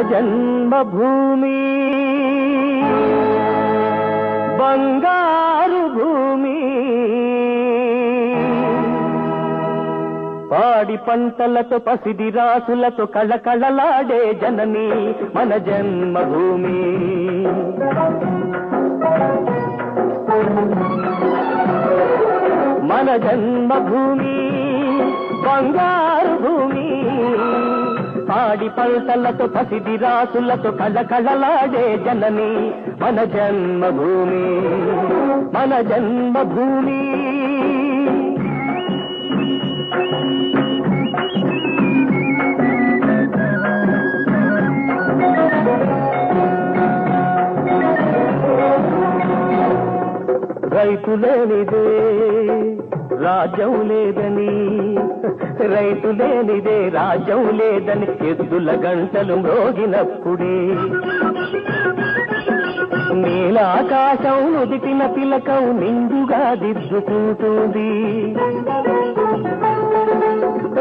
జన్మభూమి. బంగారు భూమి. పాడి పంటలతో పసిడి రాసులతో కళకళలాడే జనని మన జన్మభూమి. మన జన్మభూమి బంగారు భూమి. పాడి పంటలతో పసిది రాసులతో కళకళలాడే జనని మన జన్మభూమి మన జన్మభూమి. రైతులేనిదే రాజ్యం లేదని రైతు లేనిదే రాజ్యం లేదని ఎద్దుల గంటలు మ్రోగినప్పుడే. నీలాకాశం నుదిటిన పిలకం నిండుగా దిద్దుకుంటుంది.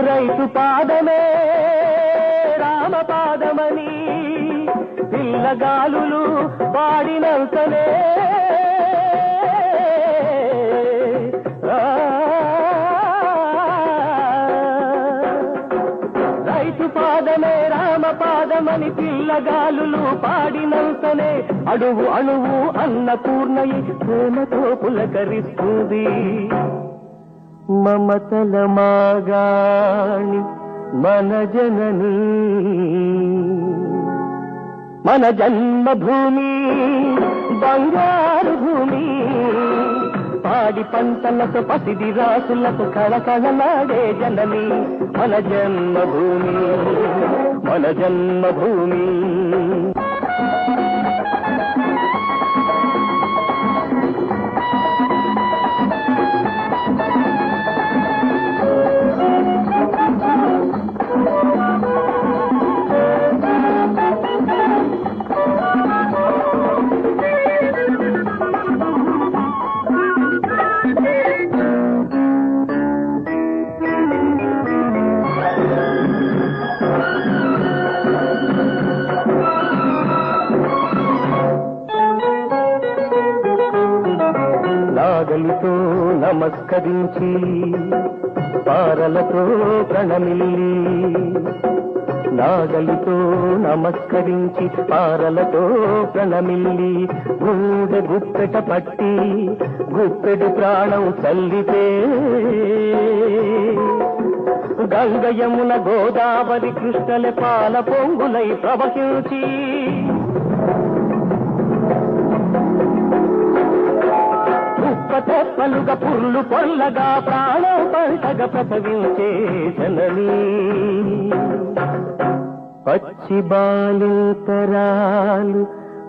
రైతు పాదమే రామ పాదమని పిల్లగాలులు పాడినంతనే పాదమని పిల్లగాలులు పాడినంతనే అడుగు అణువు అన్నపూర్ణయి ప్రేమతో పులకరిస్తుంది. మమతల మాగాణి మన జనని. మన జన్మభూమి బంగారు భూమి. పాడి పంటలతో పసిడి రాసులకు కళకళలాడే జనని. మన జన్మభూమి మన జన్మభూమి. నాగలితో నమస్కరించి పారలతో ప్రణమిల్లి నాగలితో నమస్కరించి పారలతో ప్రణమిల్లి గుండె గుప్పెట పట్టి గుప్పెడు ప్రాణం చల్లితే గంగయమున గోదావరి కృష్ణల పాల పొంగులై ప్రవహించి ఉప్ప పుర్లు పొల్లగా ప్రాణం పంటగా ప్రసవించే జనని. పచ్చి బాలింతరాలు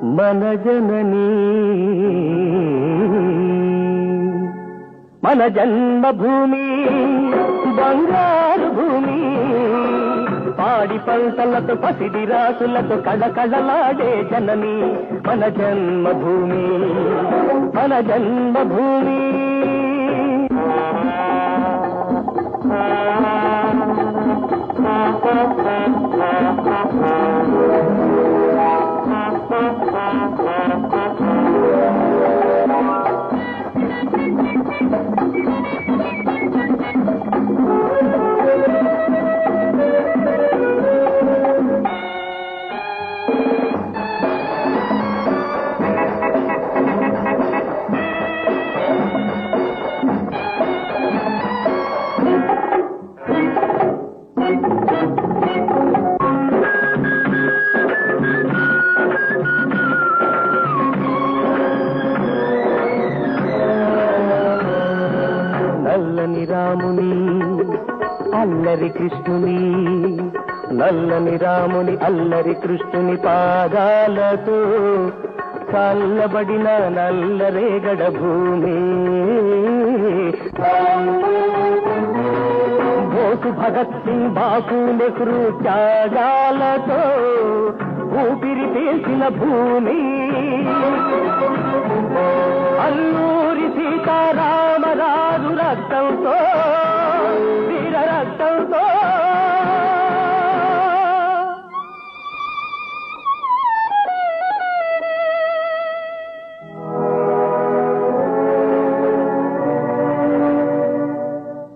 మన జనని. మన జన్మభూమి బంగారు భూమి. పాడి పంటలతో పసిడి రాసులతో కళకళలాడే జనని మన జన్మభూమి మన జన్మభూమి అల్లరి కృష్ణుని నల్లని రాముని అల్లరి కృష్ణుని పాదాలతో చల్లబడిన నల్లరేగడ భూమి బోసు భగత్ సింగ్ బాపు నెహ్రూ త్యాగాలతో ఊపిరి తీసిన భూమి. అల్లూరి సీతారామరాజు రక్తంతో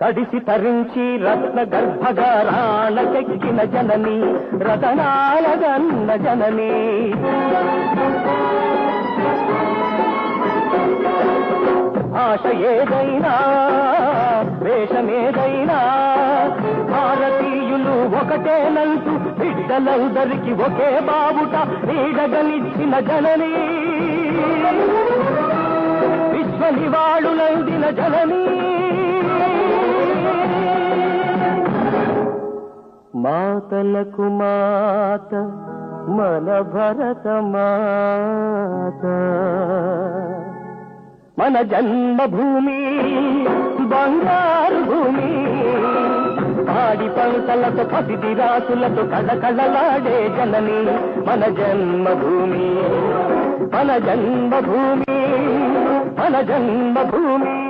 తడిసి తరించి రత్న గర్భగా రాణకెక్కిన జనని రతనాలగన్న జనని. భాష ఏదైనా వేషమేదైనా భారతీయులు ఒకటేనంటూ బిడ్డలందరికి ఒకే బాబుట నీడగలిచ్చిన జనని. విశ్వ నివాళులందిన జననీ. మాతలకు మాత మన భరత మాత మన జన్మభూమి బంగారు భూమి. ఆడి పంటలతో పసిది రాసులతో కళకళలాడే జనని మన జన్మభూమి. మన జన్మభూమి మన జన్మభూమి.